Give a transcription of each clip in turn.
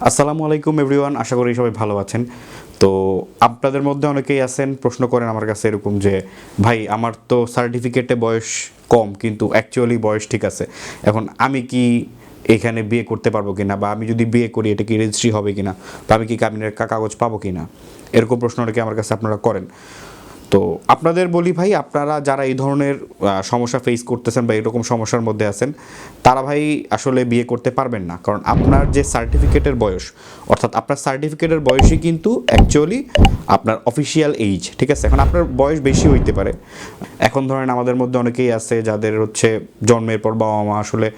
আসসালামু আলাইকুম এভরিওয়ান, আশা করি সবাই ভালো আছেন। তো আপনাদের মধ্যে অনেকেই আছেন, প্রশ্ন করেন আমার কাছে এরকম যে, ভাই, আমার তো সার্টিফিকেটে বয়স কম, কিন্তু অ্যাকচুয়ালি বয়স ঠিক আছে। এখন আমি কি এখানে বিয়ে করতে পারব কিনা? বা আমি যদি বিয়ে করি, এটা কি রেজিস্ট্রি হবে কিনা? বা আমি কি কাবিনের কা- কাগজ পাবো কিনা? এরকম প্রশ্ন অনেকে আমার কাছে আপনারা করেন। তো আপনাদের বলি ভাই, আপনারা যারা এই ধরনের সমস্যা ফেস করতেছেন বা এরকম সমস্যার মধ্যে আছেন, তারা ভাই আসলে বিয়ে করতে পারবেন না। কারণ আপনার যে সার্টিফিকেটের বয়স, অর্থাৎ আপনার সার্টিফিকেটের বয়সই কিন্তু অ্যাকচুয়ালি আপনার অফিসিয়াল এইজ ঠিক আছে? এখন আপনার বয়স বেশি হইতে পারে। এখন ধরেন আমাদের মধ্যে অনেকেই আছে যাদের হচ্ছে জন্মের পর বাবা মা আসলে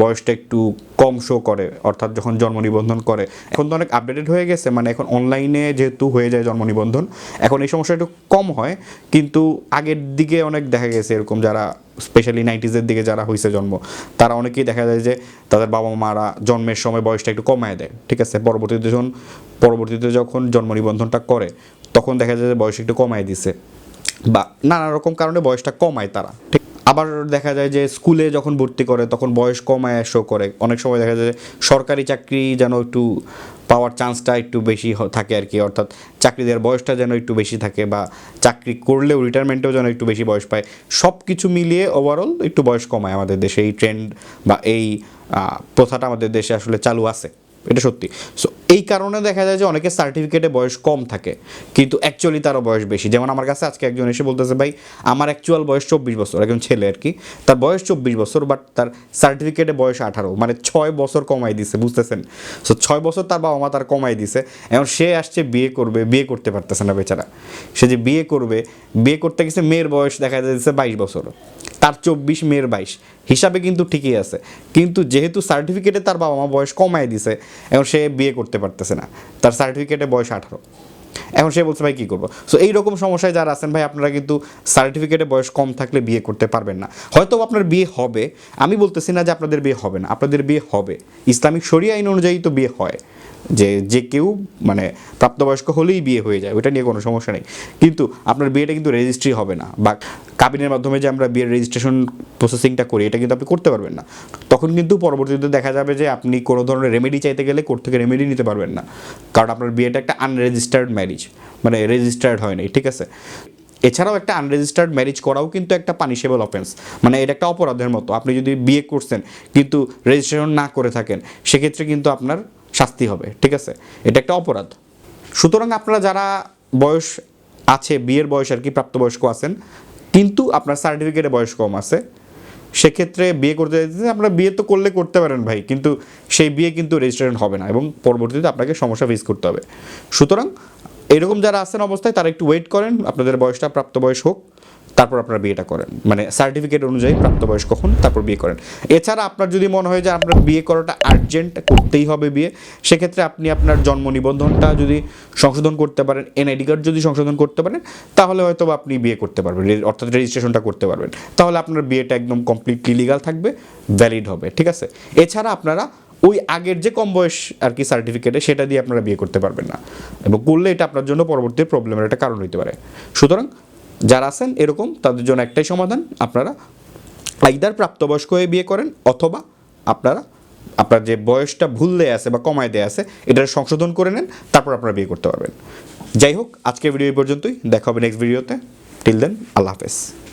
বয়সটা একটু কম শো করে, অর্থাৎ যখন জন্ম নিবন্ধন করে। এখন তো অনেক আপডেটেড হয়ে গেছে মানে এখন অনলাইনে যেহেতু হয়ে যায় জন্ম নিবন্ধন, এখন এই সমস্যা একটু কম হয়, কিন্তু আগের দিকে অনেক দেখা গেছে এরকম যারা স্পেশালি নাইনটিজের দিকে যারা হয়েছে জন্ম, তারা অনেকেই দেখা যায় যে তাদের বাবা মারা জন্মের সময় বয়সটা একটু কমায় দেয়, ঠিক আছে? পরবর্তীতে যখন পরবর্তীতে যখন জন্ম নিবন্ধনটা করে, তখন দেখা যায় যে বয়স একটু কমায় দিছে। বা নানা রকম কারণে বয়সটা কমায় তারা আবার দেখা যায় যে স্কুলে যখন ভর্তি করে, তখন বয়স কমায় শো করে। অনেক সময় দেখা যায় যে সরকারি চাকরি যেন একটু পাওয়ার চান্সটা একটু বেশি থাকে আর কি। অর্থাৎ চাকরি দেওয়ার বয়সটা যেন একটু বেশি থাকে বা চাকরি করলেও রিটায়ারমেন্টেও যেন একটু বেশি বয়স পায়। সব কিছু মিলিয়ে ওভারঅল একটু বয়স কমায় আমাদের দেশে। এই ট্রেন্ড বা এই প্রথাটা আমাদের দেশে আসলে চালু আছে। এটা সত্যি। সো এই কারণে দেখা যায় যে অনেকের সার্টিফিকেটে বয়স কম থাকে, কিন্তু অ্যাকচুয়ালি তারও বয়স বেশি। যেমন আমার কাছে আজকে একজন এসে বলতেছে, ভাই, আমার অ্যাকচুয়াল বয়স চব্বিশ বছর। একজন ছেলে আর কি। তার বয়স চব্বিশ বছর বাট তার সার্টিফিকেটে বয়স আঠারো। মানে ছয় বছর কমাই দিছে, বুঝতেছেন? সো ছয় বছর তার বাবা মা তার কমাই দিছে। এখন সে আসছে বিয়ে করবে, বিয়ে করতে পারতেছে না বেচারা। সে যে বিয়ে করবে, বিয়ে করতে গেছে, মেয়ের বয়স দেখা যাচ্ছে বাইশ বছর। তার চব্বিশ মেয়ের বাইশ। হিসাবে কিন্তু ঠিকই আছে। কিন্তু যেহেতু সার্টিফিকেটে তার বাবা মা বয়স কমায় দিছে, এখন সে বিয়ে করতে পারতেছে না। তার সার্টিফিকেটে বয়স আঠারো। এখন সে বলছে, ভাই, কী করব? সো এইরকম সমস্যায় যারা আছেন, ভাই, আপনারা কিন্তু সার্টিফিকেটে বয়স কম থাকলে বিয়ে করতে পারবেন না। হয়তো আপনার বিয়ে হবে। আমি বলতেছি না যে আপনাদের বিয়ে হবে না। আপনাদের বিয়ে হবে। ইসলামিক শরিয়া আইন অনুযায়ী তো বিয়ে হয়। যে যে কেউ মানে প্রাপ্তবয়স্ক হলেই বিয়ে হয়ে যায় ওটা নিয়ে কোনো সমস্যা নেই। কিন্তু আপনার বিয়েটা কিন্তু রেজিস্ট্রি হবে না বা কাবিনের মাধ্যমে যে আমরা বিয়ের রেজিস্ট্রেশন প্রসেসিংটা করি, এটা কিন্তু আপনি করতে পারবেন না। তখন কিন্তু পরবর্তীতে দেখা যাবে যে আপনি কোনো ধরনের রেমেডি চাইতে গেলে কোর্ট থেকে রেমেডি নিতে পারবেন না। কারণ আপনার বিয়েটা একটা আনরেজিস্টার্ড ম্যারেজ মানে রেজিস্টার্ড হয় নাই, ঠিক আছে? এছাড়াও একটা আনরেজিস্টার্ড ম্যারেজ করাও কিন্তু একটা পানিশেবল অফেন্স মানে এটা একটা অপরাধের মতো। আপনি যদি বিয়ে করছেন, কিন্তু রেজিস্ট্রেশন না করে থাকেন, সেক্ষেত্রে কিন্তু আপনার শাস্তি হবে, ঠিক আছে? এটা একটা অপরাধ। সুতরাং আপনারা যারা বয়স আছে, বিয়ের বয়স আর কি, প্রাপ্তবয়স্ক আছেন, কিন্তু আপনার সার্টিফিকেটে বয়স কম আছে, সেক্ষেত্রে বিয়ে করতে চাইতেছে আপনারা বিয়ে তো করলে করতে পারেন ভাই, কিন্তু সেই বিয়ে কিন্তু রেজিস্ট্রেশন হবে না এবং পরবর্তীতে আপনাকে সমস্যা ফেস করতে হবে। সুতরাং এরকম যারা আছেন অবস্থায় তারা একটু ওয়েট করেন, আপনাদের বয়সটা প্রাপ্তবয়স হোক। তারপর আপনারা বিয়েটা করেন। মানে সার্টিফিকেট অনুযায়ী প্রাপ্তবয়স কখন তারপর বিয়ে করেন। এছাড়া আপনার যদি মনে হয় যে আপনার বিয়ে করাটা আর্জেন্ট করতেই হবে বিয়ে, সেক্ষেত্রে আপনি আপনার জন্ম নিবন্ধনটা যদি সংশোধন করতে পারেন এনআইডি কার্ড যদি সংশোধন করতে পারেন, তাহলে হয়তো আপনি বিয়ে করতে পারবেন অর্থাৎ রেজিস্ট্রেশনটা করতে পারবেন। তাহলে আপনার বিয়েটা একদম কমপ্লিটলি লিগাল থাকবে ভ্যালিড হবে, ঠিক আছে? এছাড়া আপনারা ওই আগের যে কম বয়স আর কি সার্টিফিকেটে সেটা দিয়ে আপনারা বিয়ে করতে পারবেন না। এবং করলে এটা আপনার জন্য পরবর্তী প্রবলেমের একটা কারণ হতে পারে। সুতরাং যারা আছেন, এরকম তাদের জন্য একটাই সমাধান, আপনারা আইদার প্রাপ্তবয়স্ক হয়ে বিয়ে করেন অথবা আপনারা, আপনার যে বয়সটা ভুল দেয়া আছে বা কমায় দেয়া আছে, এটা সংশোধন করে নেন, তারপর আপনারা বিয়ে করতে পারবেন। যাই হোক, আজকের ভিডিও পর্যন্তই। দেখা হবে নেক্সট ভিডিওতে টিল দেন আল্লাহ হাফেজ।